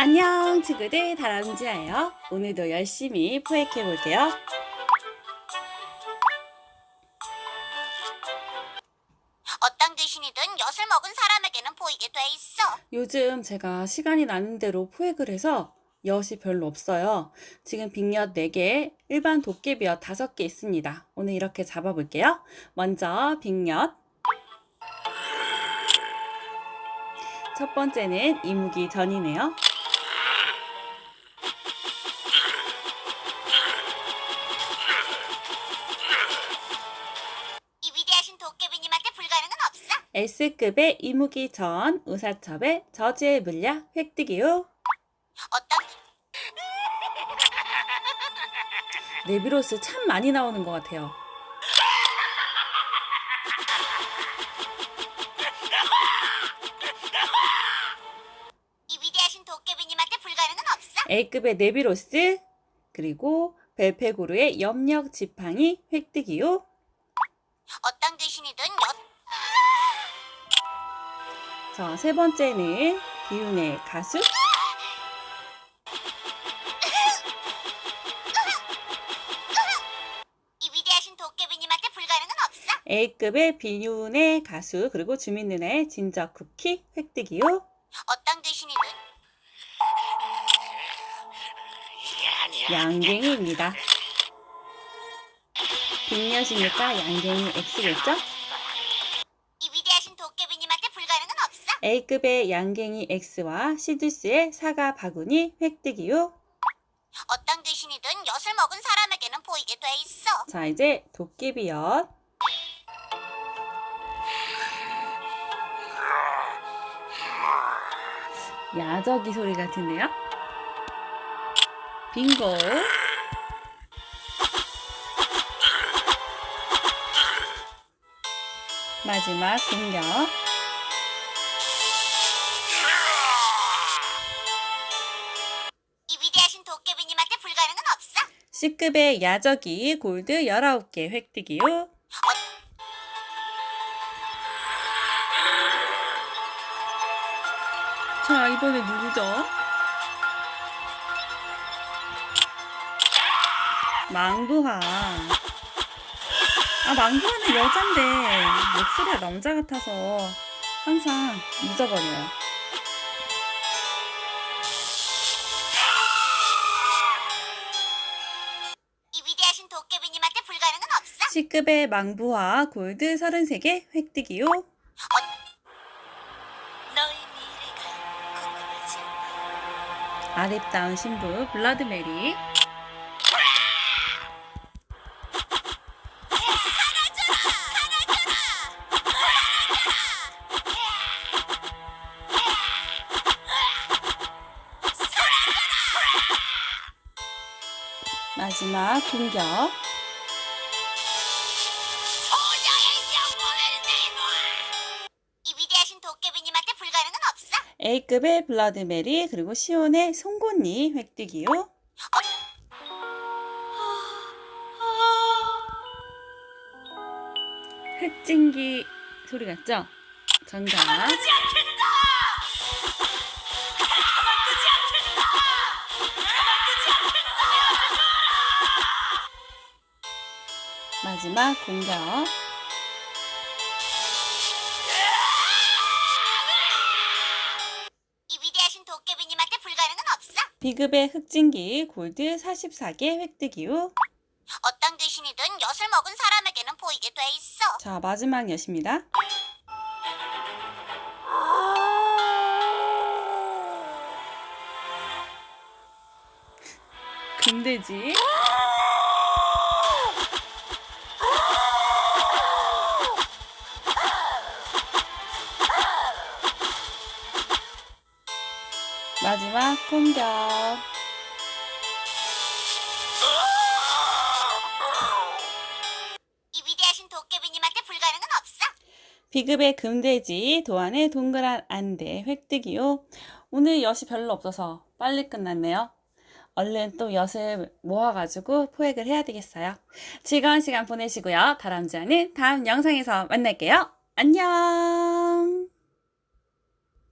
안녕 친구들 다람쥐예요. 오늘도 열심히 포획해 볼게요. 어떤 귀신이든 엿을 먹은 사람에게는 보이게 돼 있어. 요즘 제가 시간이 나는 대로 포획을 해서 엿이 별로 없어요. 지금 빅엿 4개, 일반 도깨비엿 5개 있습니다. 오늘 이렇게 잡아볼게요. 먼저 빅엿. 첫 번째는 이무기 전이네요. S급의 이무기 전, 우사첩의 저주의 물약 획득이요. 어떤 네비로스 참 많이 나오는 것 같아요. 이 위대하신 도깨비님한테 불가능은 없어. A급의 네비로스, 그리고 벨페고르의 염력 지팡이 획득이요. 어떤 귀신이든 엿 자, 세 번째는 비운의 가수. A급의 비운의 가수, 그리고 주민 누나의 진저 쿠키 획득이요. 어떤 귀신이든 양갱이입니다. 빅엿이니까 양갱이 X겠죠? A급의 양갱이 X와 시두스의 사과 바구니 획득이요. 어떤 귀신이든 엿을 먹은 사람에게는 보이게 돼 있어. 자, 이제 도깨비 엿. 야저기 소리 같은데요? 빙고. 마지막 공격. C급의 야저기 골드 19개 획득이요. 자, 이번에 누구죠? 망부하. 아, 망부하는 여잔데 목소리가 남자 같아서 항상 잊어버려요. C급의 망부와 골드 33개 획득이요. 아름다운 신부 블러드메리. 마지막 공격. A급의 블러드메리 그리고 시온의 송곳니 획득이요. 흑진기 소리 같죠? 정답. 마지막 공격. B급의 흑진기 골드 44개 획득이요. 어떤 귀신이든 엿을 먹은 사람에게는 보이게 돼 있어. 자, 마지막 엿입니다. 금돼지. 마지막 공격. 이 위대하신 도깨비님한테 불가능은 없어. B급의 금돼지 도안의 동그란 안대 획득이요. 오늘 엿이 별로 없어서 빨리 끝났네요. 얼른 또 엿을 모아가지고 포획을 해야 되겠어요. 즐거운 시간 보내시고요. 다람쥐는 다음 영상에서 만날게요. 안녕!